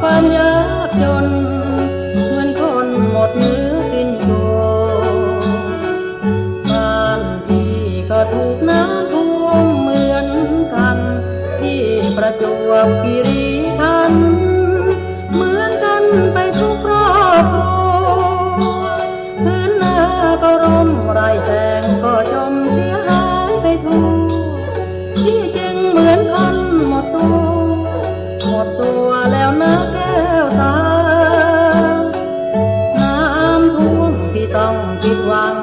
ความยากจน เหมือนคนหมดเนื้อกินตัวบ้านที่ก็ถูกน้ำท่วมเหมือนกัน ที่ประจวบคีรีขันธ์เหมือนกันไปทุกครอบครัวพื้นนาก็ร่มไรแตงก็จมเสียหายไปทุกที่จึงเหมือนคนหมดตัวหมดตัว one.